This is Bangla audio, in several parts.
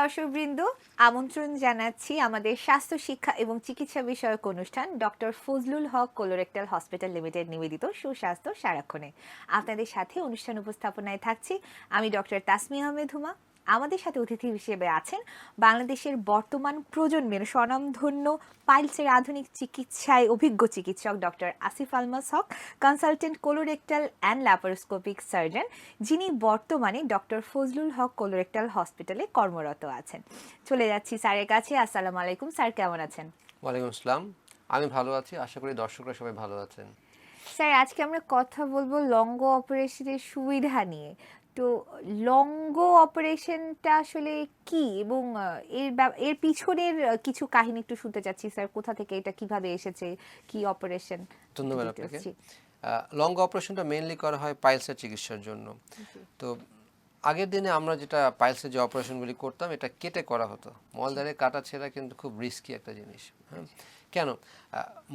দর্শকবৃন্দ, আমন্ত্রণ জানাচ্ছি আমাদের স্বাস্থ্য শিক্ষা এবং চিকিৎসা বিষয়ক অনুষ্ঠান doctor Fazlul Haque colorectal hospital limited নিবেদিত সুস্বাস্থ্য সারাক্ষণে। আপনাদের সাথে অনুষ্ঠান উপস্থাপনায় থাকছি আমি ডক্টর তাসমি আহমেদ হুমা। আমাদের সাথে অতিথি হিসেবে আছেন বাংলাদেশের বর্তমান প্রজন্মের স্বনামধন্য পাইলসের আধুনিক চিকিৎসায় অভিজ্ঞ চিকিৎসক doctor Asif Almas Haque consultant colorectal and laparoscopic surgeon যিনি বর্তমানে ডক্টর ফজলুল হক কোলোরেক্টাল হসপিটালে কর্মরত আছেন। চলে যাচ্ছি স্যারের কাছে। আসসালামু আলাইকুম। স্যার কেমন আছেন? ওয়ালাইকুম আসসালাম। আমি ভালো আছি। আশা করি দর্শকরা সবাই ভালো আছেন। স্যার আজকে আমরা কথা বলব লঙ্গ অপারেশনের সুবিধা নিয়ে। তো লঙ্গ অপারেশনটা আসলে কি? এবং এর এর পিছনের কিছু কাহিনী একটু শুনতে চাচ্ছি স্যার। কোথা থেকে এটা কীভাবে এসেছে? কি অপারেশন? ধন্যবাদ আপনাকে। লং অপারেশনটা মেইনলি করা হয় পাইলসের চিকিৎসার জন্য। তো আগের দিনে আমরা যেটা পাইলসের যে অপারেশনগুলি করতাম এটা কেটে করা হতো। মলদারে কাটা ছেঁড়া কিন্তু খুব রিস্কি একটা জিনিস। হ্যাঁ? কেন?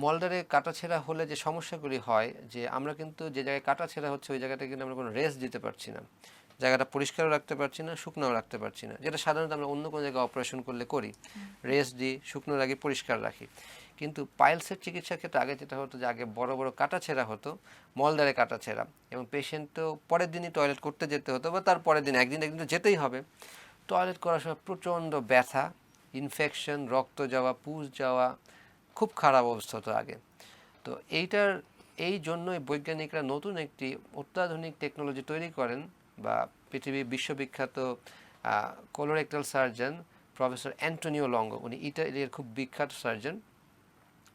মলদারে কাটা ছেঁড়া হলে যে সমস্যাগুলি হয় যে আমরা কিন্তু যে জায়গায় কাটা ছেঁড়া হচ্ছে ওই জায়গাটা কিন্তু আমরা কোনো রেস্ট দিতে পারছি না। জায়গাটা পরিষ্কারও রাখতে পারছি না শুকনোও রাখতে পারছি না। যেটা সাধারণত আমরা অন্য কোনো জায়গায় অপারেশন করলে করি। রেস্ট দিই শুকনো রাখি পরিষ্কার রাখি। কিন্তু পাইলসের চিকিৎসার ক্ষেত্রে আগে যেটা হতো যে আগে বড় বড় কাটা ছেঁড়া হতো মলদারে কাটা ছেঁড়া এবং পেশেন্ট তো পরের দিনই টয়লেট করতে যেতে হতো বা তার পরের দিন একদিন একদিন তো যেতেই হবে। টয়লেট করার সময় প্রচণ্ড ব্যথা ইনফেকশন রক্ত যাওয়া পুজ যাওয়া খুব খারাপ অবস্থা হতো আগে। তো এইটার এই জন্যই বৈজ্ঞানিকরা নতুন একটি অত্যাধুনিক টেকনোলজি তৈরি করেন বা পৃথিবীর বিশ্ববিখ্যাত colorectal surgeon professor Antonio Longo উনি ইটালির খুব বিখ্যাত সার্জন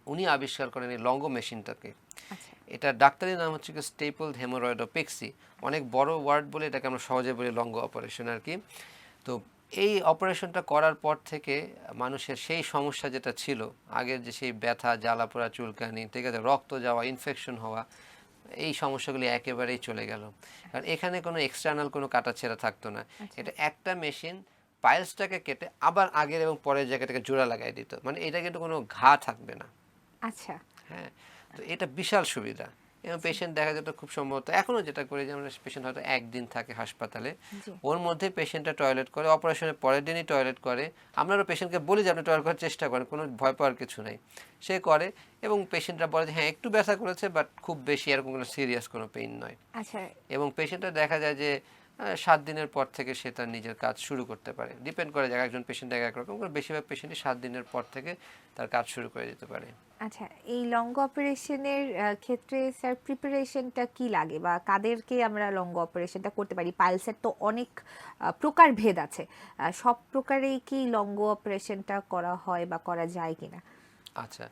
উনি আবিষ্কার করেন এই লঙ্গো মেশিনটাকে আচ্ছা। এটা ডাক্তারি নাম হচ্ছে কি স্টেপল হেমোরয়েডোপেক্সি অনেক বড় ওয়ার্ড বলে এটাকে আমরা সহজে বলি লঙ্গ অপারেশন আর কি। তো এই অপারেশনটা করার পর থেকে মানুষের সেই সমস্যা যেটা ছিল আগের যে সেই ব্যথা জ্বালা পোড়া চুলকানি ঠিক আছে রক্ত যাওয়া ইনফেকশন হওয়া এই সমস্যাগুলি একেবারেই চলে গেল। কারণ এখানে কোনো এক্সটার্নাল কোনো কাটাছেঁড়া থাকতো না। এটা একটা মেশিন পাইলসটাকে কেটে আবার আগের এবং পরের জায়গাটাকে জোড়া লাগাই দিত। মানে এটা কিন্তু কোনো ঘা থাকবে না। আচ্ছা। হ্যাঁ তো এটা বিশাল সুবিধা। এবং পেশেন্ট দেখা যেত খুব সম্ভবত। এখনও যেটা করি যে আমরা পেশেন্ট হয়তো একদিন থাকে হাসপাতালে। ওর মধ্যে পেশেন্টটা টয়লেট করে অপারেশনের পরের দিনই টয়লেট করে। আমরাও পেশেন্টকে বলি যে আপনি টয়লেট করার চেষ্টা করেন কোনো ভয় পাওয়ার কিছু নেই। সে করে এবং পেশেন্টরা বলে যে হ্যাঁ একটু ব্যথা করেছে বাট খুব বেশি এরকম কোনো সিরিয়াস কোনো পেইন নয়। আচ্ছা। এবং পেশেন্টটা দেখা যায় যে সাত দিনের পর থেকে সে তার নিজের কাজ শুরু করতে পারে। ডিপেন্ড করে যে একজন পেশেন্ট এক এক রকম করে বেশিরভাগ পেশেন্টই সাত দিনের পর থেকে তার কাজ শুরু করে দিতে পারে। আচ্ছা এই লঙ্গ অপারেশনের ক্ষেত্রে স্যার প্রিপারেশনটা কি লাগে? বা কাদেরকে আমরা লঙ্গ অপারেশনটা করতে পারি? পাইলসের তো অনেক প্রকার ভেদ আছে। সব প্রকারেই কি লঙ্গ অপারেশনটা করা হয় বা করা যায় কিনা? আচ্ছা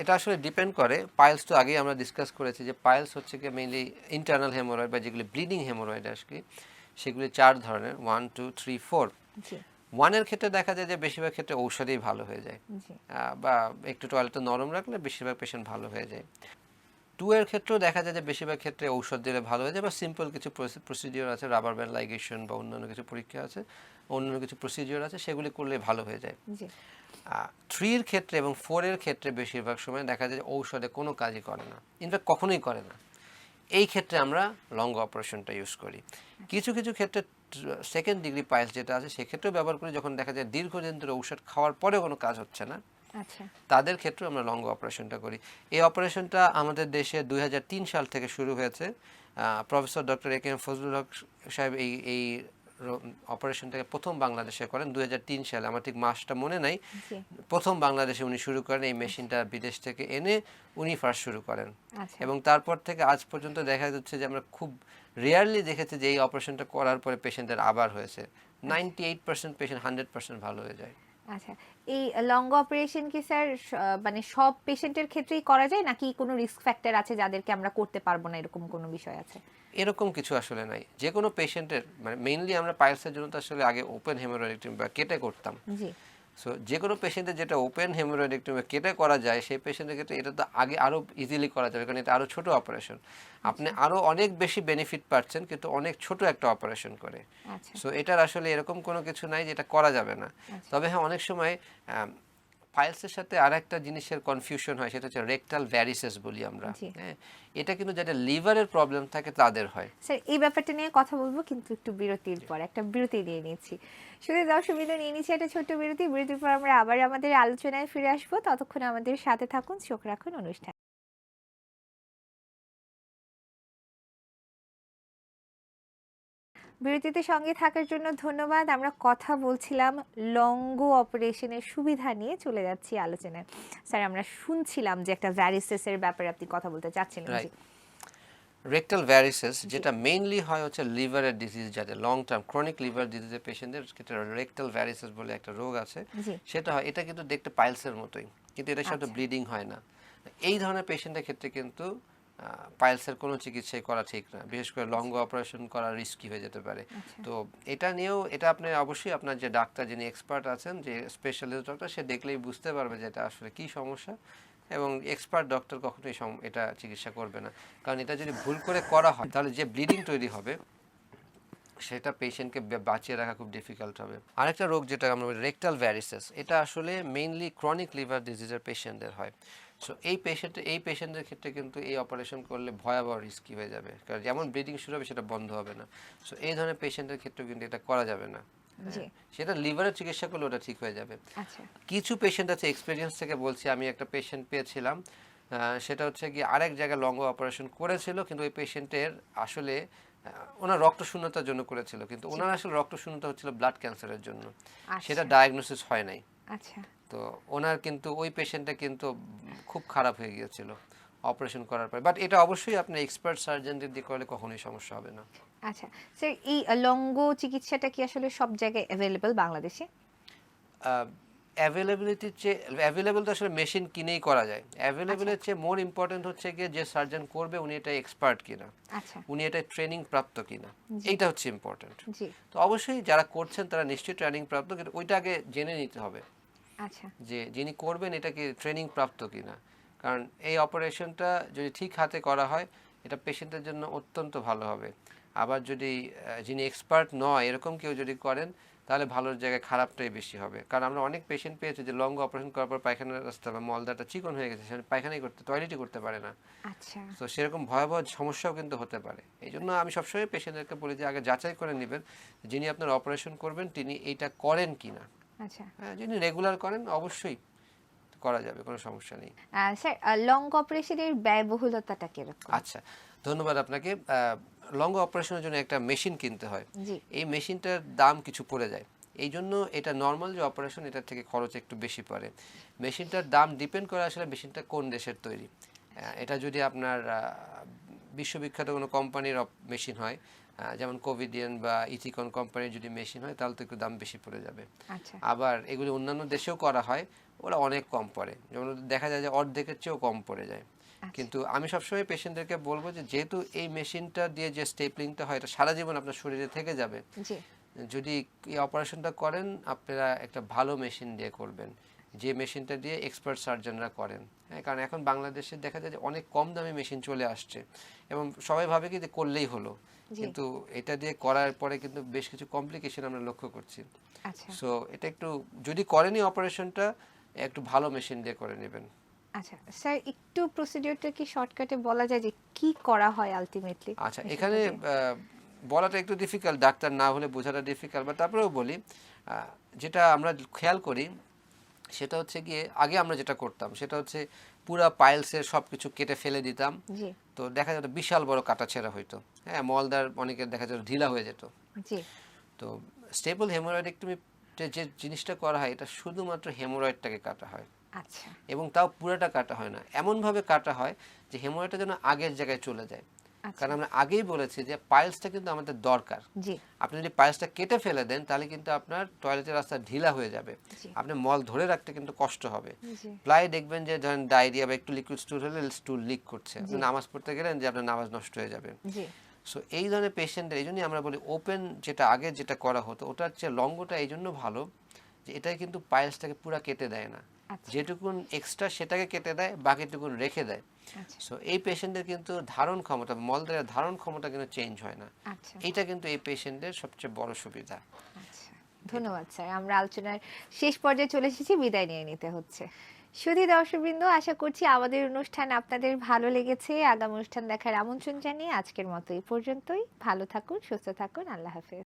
এটা আসলে ডিপেন্ড করে। পাইলস তো আগেই আমরা ডিসকাস করেছি যে পাইলস হচ্ছে কি মেইনলি ইন্টারনাল হেমোরয়েড বা যেগুলি ব্লিডিং হেমোরয়েড আজকে সেগুলি চার ধরনের ওয়ান টু থ্রি ফোর জি। ওয়ানের ক্ষেত্রে দেখা যায় যে বেশিরভাগ ক্ষেত্রে ঔষধেই ভালো হয়ে যায়। বা একটু টয়লেটটা নরম রাখলে বেশিরভাগ পেশেন্ট ভালো হয়ে যায়। টু এর ক্ষেত্রেও দেখা যায় যে বেশিরভাগ ক্ষেত্রে ঔষধ দিলে ভালো হয়ে যায় বা সিম্পল কিছু প্রসিডিওর আছে রাবার ব্যান্ড লাইগেশন বা অন্যান্য কিছু পরীক্ষা আছে অন্যান্য কিছু প্রসিডিওর আছে সেগুলি করলে ভালো হয়ে যায়। থ্রির ক্ষেত্রে এবং ফোরের ক্ষেত্রে বেশিরভাগ সময় দেখা যায় যে ঔষধে কোনো কাজই করে না। ইনফ্যাক্ট কখনোই করে না। এই ক্ষেত্রে আমরা লং অপারেশনটা ইউজ করি। কিছু কিছু ক্ষেত্রে সেকেন্ড ডিগ্রি পাইলস যেটা আছে সেক্ষেত্রেও ব্যবহার করি যখন দেখা যায় দীর্ঘদিন ধরে ঔষধ খাওয়ার পরেও কোনো কাজ হচ্ছে না আচ্ছা। তাদের ক্ষেত্রে আমরা লং অপারেশনটা করি। এই অপারেশনটা আমাদের দেশে দুই সাল থেকে শুরু হয়েছে। Professor doctor A K M Fazlul Haque সাহেব এই এই অপারেশনটাকে প্রথম বাংলাদেশে করেন দুই হাজার তিন সালে। আমার ঠিক মাসটা মনে নাই। প্রথম বাংলাদেশে উনি শুরু করেন এই মেশিনটা বিদেশ থেকে এনে উনি ফার্স্ট শুরু করেন। আচ্ছা। এবং তারপর থেকে আজ পর্যন্ত দেখা যাচ্ছে যে আমরা খুব রেয়ারলি দেখেছে যে এই অপারেশনটা করার পরে পেশেন্টের আবার হয়েছে। Ninety eight percent patient hundred percent ভালো হয়ে যায়। আচ্ছা এই লঙ্গ অপারেশন কি স্যার মানে সব পেশেন্টের ক্ষেত্রেই করা যায় নাকি কোনো রিস্ক ফ্যাক্টর আছে যাদেরকে আমরা করতে পারব না এরকম কোনো বিষয় আছে? এরকম কিছু আসলে নাই। যে কোনো পেশেন্টের মানে মেইনলি আমরা পাইলসের জন্য তো আসলে আগে ওপেন হেমোরয়েডেক্টমি বা কেটে করতাম। জি। সো যে কোনো পেশেন্টের যেটা ওপেন হেমোরয়েডেক্টমি কেটে করা যায় সেই পেশেন্টের ক্ষেত্রে এটা তো আগে আরও ইজিলি করা যাবে কারণ এটা আরও ছোটো অপারেশন আপনি আরও অনেক বেশি বেনিফিট পাচ্ছেন কিন্তু অনেক ছোট একটা অপারেশন করে। আচ্ছা। সো এটার আসলে এরকম কোনো কিছু নাই যেটা করা যাবে না। তবে হ্যাঁ অনেক সময় পাইলসের সাথে আর একটা জিনিসের কনফিউশন হয় সেটা হচ্ছে রেকটাল ভ্যারিসেস বলি আমরা। হ্যাঁ এটা কিন্তু যাদের লিভারের প্রবলেম থাকে তাদের হয়। স্যার এই ব্যাপারটা নিয়ে কথা বলব কিন্তু একটু বিরতির পর একটা বিরতি নিয়ে নিচ্ছি। শুধু দর্শক বিন্দু নিয়ে নিচ্ছি একটা ছোট্ট বিরতি বিরতির পর আমরা আবার আমাদের আলোচনায় ফিরে আসব। ততক্ষণ আমাদের সাথে থাকুন চোখ রাখুন অনুষ্ঠান। বিরতিতে সঙ্গে থাকার জন্য ধন্যবাদ। আমরা কথা বলছিলাম লঙ্গ অপারেশনের সুবিধা নিয়ে চলে যাচ্ছি আলোচনায়। স্যার আমরা শুনছিলাম যে একটা ভ্যারিসেসের ব্যাপারে আপনি কথা বলতে চাচ্ছিলেন. রেকটাল ভ্যারিসেস যেটা মেইনলি হয় হচ্ছে লিভারের ডিজিজ যাতে লং টার্ম ক্রনিক লিভার ডিজিজের পেশেন্টদের ক্ষেত্রে রেকটাল ভ্যারিসেস বলে একটা রোগ আছে। সেটা হয় এটা কিন্তু দেখতে পাইলসের মতোই কিন্তু এটার সাথে আচ্ছা। ব্লিডিং হয় না। এই ধরনের পেশেন্টের ক্ষেত্রে কিন্তু পাইলসের কোনো চিকিৎসাই করা ঠিক না। বিশেষ করে লং অপারেশন করা রিস্কি হয়ে যেতে পারে। আচ্ছা। তো এটা নিয়েও এটা আপনি অবশ্যই আপনার যে ডাক্তার যিনি এক্সপার্ট আছেন যে স্পেশালিস্ট ডক্টর সে দেখলেই বুঝতে পারবে যে এটা আসলে কি সমস্যা এবং এক্সপার্ট ডক্টর কখনোই সম- এটা চিকিৎসা করবে না। কারণ এটা যদি ভুল করে করা হয় তাহলে যে ব্লিডিং তৈরি হবে সেটা পেশেন্টকে বাঁচিয়ে রাখা খুব ডিফিকাল্ট হবে। আরেকটা রোগ যেটা আমরা রেকটাল ভ্যারিসেস এটা আসলে মেইনলি ক্রনিক লিভার ডিজিজের পেশেন্টদের হয়। সো এই পেশেন্ট এই পেশেন্টদের ক্ষেত্রে কিন্তু এই অপারেশন করলে ভয়াবহ রিস্কি হয়ে যাবে। কারণ যেমন ব্লিডিং শুরু হবে সেটা বন্ধ হবে না। সো এই ধরনের পেশেন্টের ক্ষেত্রে কিন্তু এটা করা যাবে না। সেটা লিভারের চিকিৎসা করলে ওটা ঠিক হয়ে যাবে। আচ্ছা। কিছু পেশেন্ট আছে এক্সপিরিয়েন্স থেকে বলছি আমি একটা পেশেন্ট পেয়েছিলাম সেটা হচ্ছে কি আরেক জায়গায় লঙ্গ অপারেশন করেছিল কিন্তু ওই পেশেন্টের আসলে ওনার রক্ত শূন্যতার জন্য করেছিল। কিন্তু ওনার আসলে রক্ত শূন্যতা হচ্ছিল ব্লাড ক্যান্সারের জন্য। সেটা আচ্ছা ডায়াগনোসিস হয় নাই। আচ্ছা। তো ওনার কিন্তু ওই পেশেন্টটা কিন্তু খুব খারাপ হয়ে গিয়েছিল অপারেশন করার পর। বাট এটা অবশ্যই আপনি এক্সপার্ট সার্জনদের দিয়ে করলে কখনোই সমস্যা হবে না। আচ্ছা স্যার এই লঙ্গ চিকিৎসাটা কি আসলে সব জায়গায় অ্যাভেলেবল বাংলাদেশে? অ্যাভেলেবিলিটির চেয়ে অ্যাভেলেবল তো আসলে মেশিন কিনেই করা যায়। অ্যাভেলেবলের আচ্ছা। চেয়ে মোর ইম্পর্টেন্ট হচ্ছে গিয়ে যে সার্জন করবে উনি এটা এক্সপার্ট কিনা। আচ্ছা। উনি এটা ট্রেনিং প্রাপ্ত কিনা। এইটা হচ্ছে ইম্পর্টেন্ট জি। তো অবশ্যই যারা করছেন তারা নিশ্চয়ই ট্রেনিং প্রাপ্ত কিন্তু ওইটা আগে জেনে নিতে হবে। যে যিনি করবেন এটা কি ট্রেনিং প্রাপ্ত কিনা। কারণ এই অপারেশনটা যদি ঠিক হাতে করা হয় এটা পেশেন্টের জন্য অত্যন্ত ভালো হবে। আবার যদি যিনি এক্সপার্ট নয় এরকম কেউ যদি করেন তাহলে ভালোর জায়গায় খারাপটাই বেশি হবে। কারণ আমরা অনেক পেশেন্ট পেয়েছি যে লং অপারেশন করার পর পায়খানার রাস্তা বা মলদাটা চিকন হয়ে গেছে সে পায়খানাই করতে টয়লেটই করতে পারে না। আচ্ছা। তো সেরকম ভয়াবহ সমস্যাও কিন্তু হতে পারে। এই জন্য আমি সবসময় পেশেন্টদেরকে বলি যে আগে যাচাই করে নেবেন যিনি আপনার অপারেশন করবেন তিনি এইটা করেন কিনা। আচ্ছা। হ্যাঁ যিনি রেগুলার করেন অবশ্যই করা যাবে কোনো সমস্যা নেই। স্যার লং অপারেশনের ব্যয়বহুলতাটা কীরকম? আচ্ছা ধন্যবাদ আপনাকে। লং অপারেশনের জন্য একটা মেশিন কিনতে হয়। এই মেশিনটার দাম কিছু পড়ে যায়। এই জন্য এটা নর্মাল যে অপারেশন এটার থেকে খরচ একটু বেশি পড়ে। মেশিনটার দাম ডিপেন্ড করে আসলে মেশিনটা কোন দেশের তৈরি। এটা যদি আপনার বিশ্ববিখ্যাত কোনো কোম্পানির মেশিন হয় যেমন কোভিডিয়ান বা ইথিকন কোম্পানির যদি মেশিন হয় তাহলে তো একটু দাম বেশি পড়ে যাবে। আচ্ছা। আবার এগুলি অন্যান্য দেশেও করা হয় ওরা অনেক কম পড়ে। যেমন দেখা যায় যে অর্ধেকের চেয়েও কম পড়ে যায়। আচ্ছা। কিন্তু আমি সবসময় পেশেন্টদেরকে বলব যে যেহেতু এই মেশিনটা দিয়ে যে স্টেপলিংটা হয় এটা সারা জীবন আপনার শরীরে থেকে যাবে। যদি এই অপারেশনটা করেন আপনারা একটা ভালো মেশিন দিয়ে করবেন। যে মেশিনটা দিয়ে এক্সপার্ট সার্জনরা করেন। হ্যাঁ কারণ এখন বাংলাদেশে দেখা যায় যে অনেক কম দামে মেশিন চলে আসছে। এবং সবাই ভাবে কি যে করলেই হলো। কিন্তু এটা দিয়ে করার পরে কিন্তু বেশ কিছু কমপ্লিকেশন আমরা লক্ষ্য করছি। আচ্ছা। সো এটা একটু যদি করেনি অপারেশনটা একটু ভালো মেশিন দিয়ে করে নেবেন। আচ্ছা স্যার একটু প্রসিডিওরটা কি শর্টকাটে বলা যায় যে কি করা হয় আলটিমেটলি আচ্ছা এখানে বলাটা একটু ডিফিকাল্ট ডাক্তার না হলে বোঝাটা ডিফিকাল্ট বা তারপরেও বলি যেটা আমরা খেয়াল করি সেটা হচ্ছে গিয়ে আগে আমরা যেটা করতাম সেটা হচ্ছে পুরা পাইলসের সব কিছু কেটে ফেলে দিতাম। তো দেখা যেত বিশাল বড় কাটা ছেঁড়া হইতো। হ্যাঁ মলদার অনেকের দেখা যেত ঢিলা হয়ে যেত। তো স্টেবল হেমোরয়েড হেমোরয়েডেক্টমি যে জিনিসটা করা হয় এটা শুধুমাত্র হেমোরয়েডটাকে কাটা হয়। আচ্ছা। এবং তাও পুরোটা কাটা হয় না। এমনভাবে কাটা হয় যে হেমোরয়েডটা যেন আগের জায়গায় চলে যায়। কারণ আমরা আগেই বলেছি যে পাইলসটা কিন্তু আমাদের দরকার। জি। আপনি যদি পাইলসটা কেটে ফেলে দেন তাহলে কিন্তু আপনার টয়লেটের রাস্তা ঢিলা হয়ে যাবে। আপনি মল ধরে রাখতে কিন্তু কষ্ট হবে। প্রায় দেখবেন যে ধরেন ডায়রিয়া বা একটু লিকুইড স্টুল হলে স্টুল লিক করছে। আপনি নামাজ পড়তে গেলেন যে আপনার নামাজ নষ্ট হয়ে যাবে। জি। সো এই ধরনের পেশেন্টদের এই জন্যই আমরা বলি ওপেন যেটা আগে যেটা করা হতো ওটার চেয়ে লঙ্গটা এই জন্য ভালো যে এটাই কিন্তু পাইলসটাকে পুরা কেটে দেয় না। আচ্ছা। যেটুকুন এক্সট্রা সেটাকে কেটে দেয় বাকিটুকুন রেখে দেয়। আচ্ছা সো এই পেশেন্টের কিন্তু ধারণ ক্ষমতা মলদ্বারের ধারণ ক্ষমতা কিন্তু চেঞ্জ হয় না। আচ্ছা। এইটা কিন্তু এই পেশেন্টের সবচেয়ে বড় সুবিধা। আচ্ছা। ধন্যবাদ স্যার। আমরা আলোচনার শেষ পর্যায়ে চলে এসেছি বিদায় নিয়ে নিতে হচ্ছে। সুধী দর্শকবৃন্দ আশা করছি আমাদের অনুষ্ঠান আপনাদের ভালো লেগেছে। আগামী অনুষ্ঠান দেখার আমন্ত্রণ জানিয়ে আজকের মতো এই পর্যন্তই। ভালো থাকুন সুস্থ থাকুন। আল্লাহ হাফেজ।